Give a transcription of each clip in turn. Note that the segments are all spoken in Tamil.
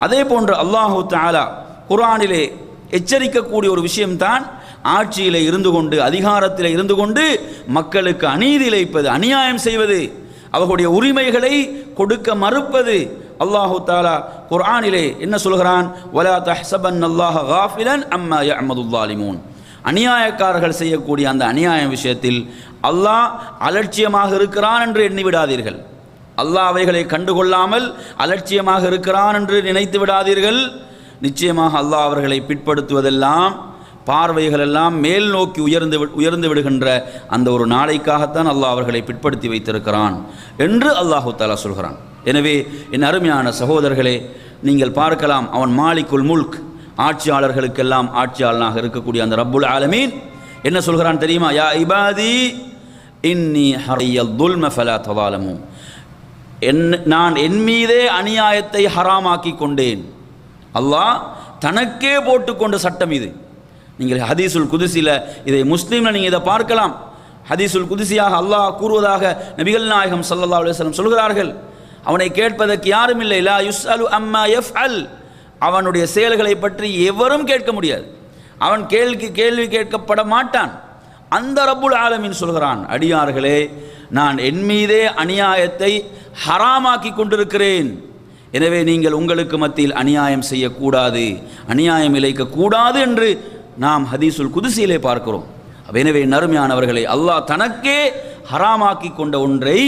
அதே போன்று அல்லாஹு தாலா குர்ஆனிலே எச்சரிக்கக்கூடிய ஒரு விஷயம்தான் ஆட்சியிலே இருந்து கொண்டு அதிகாரத்தில் இருந்து கொண்டு மக்களுக்கு அநீதி இழைப்பது அநியாயம் செய்வது அவர்களுடைய உரிமைகளை கொடுக்க மறுப்பது. அல்லாஹு தாலா குர்ஆனிலே என்ன சொல்கிறான்? வலா தஹ்சபன் அல்லாஹ் காஃபிலன் அம்மா யஅமதுல்லாலிமூன் அநியாயக்காரர்கள் செய்யக்கூடிய அந்த அநியாய விஷயத்தில் அல்லாஹ் அலட்சியமாக இருக்கிறான் என்று எண்ணிவிடாதீர்கள் அல்லாஹ் அவைகளை கண்டுகொள்ளாமல் அலட்சியமாக இருக்கிறான் என்று நினைத்து விடாதீர்கள். நிச்சயமாக அல்லாஹ் அவர்களை பிற்படுத்துவதெல்லாம் பார்வைகளெல்லாம் மேல் நோக்கி உயர்ந்து உயர்ந்து விடுகின்ற அந்த ஒரு நாளைக்காகத்தான் அல்லாஹ் அவர்களை பிற்படுத்தி வைத்திருக்கிறான் என்று அல்லாஹு தாலா சொல்கிறான். எனவே என் அருமையான சகோதரர்களே நீங்கள் பார்க்கலாம் அவன் மாலிக்குல் முல்க் ஆட்சியாளர்களுக்கெல்லாம் ஆட்சியாளனாக இருக்கக்கூடிய அந்த ரப்புல் ஆலமீன். என்ன சொல்கிறான் தெரியுமா? யா இபாதி இன்னி ஹரையல் துல்ம ஃபலா தவாலமும் என் நான் என் மீதே அநியாயத்தை ஹராமாக்கி கொண்டேன். அல்லாஹ் தனக்கே போட்டுக்கொண்ட சட்டம் இது. நீங்கள் ஹதீசுல் குதிசில இதை முஸ்லீம்ல நீங்கள் இதை பார்க்கலாம். ஹதீசுல் குதிசியாக அல்லாஹ் கூறுவதாக நபிகள் நாயகம் சல்லா அலுவலம் சொல்கிறார்கள். அவனை கேட்பதற்கு யாரும் இல்லை. லா யுஸ்அலு அம்மா யஃப்அல் அவனுடைய செயல்களை பற்றி எவரும் கேட்க முடியாது. அவன் கேள்வி கேள்வி கேட்கப்பட மாட்டான். அந்த ரப்புல் ஆலமின் சொல்கிறான் அடியார்களே நான் என் மீதே அநியாயத்தை ஹராமாக்கி கொண்டிருக்கிறேன். எனவே நீங்கள் உங்களுக்கு மத்தியில் அநியாயம் செய்யக்கூடாது. அநியாயம் இழைக்கக்கூடாது என்று நாம் ஹதீசுல் குதிசியிலே பார்க்கிறோம். எனவே நறுமையானவர்களை அல்லாஹ் தனக்கே ஹராமாக்கி கொண்ட ஒன்றை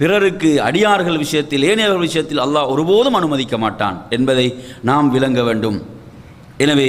பிறருக்கு அடியார்கள் விஷயத்தில் ஏனையவர்கள் விஷயத்தில் அல்லாஹ் ஒருபோதும் அனுமதிக்க மாட்டான் என்பதை நாம் விளங்க வேண்டும். எனவே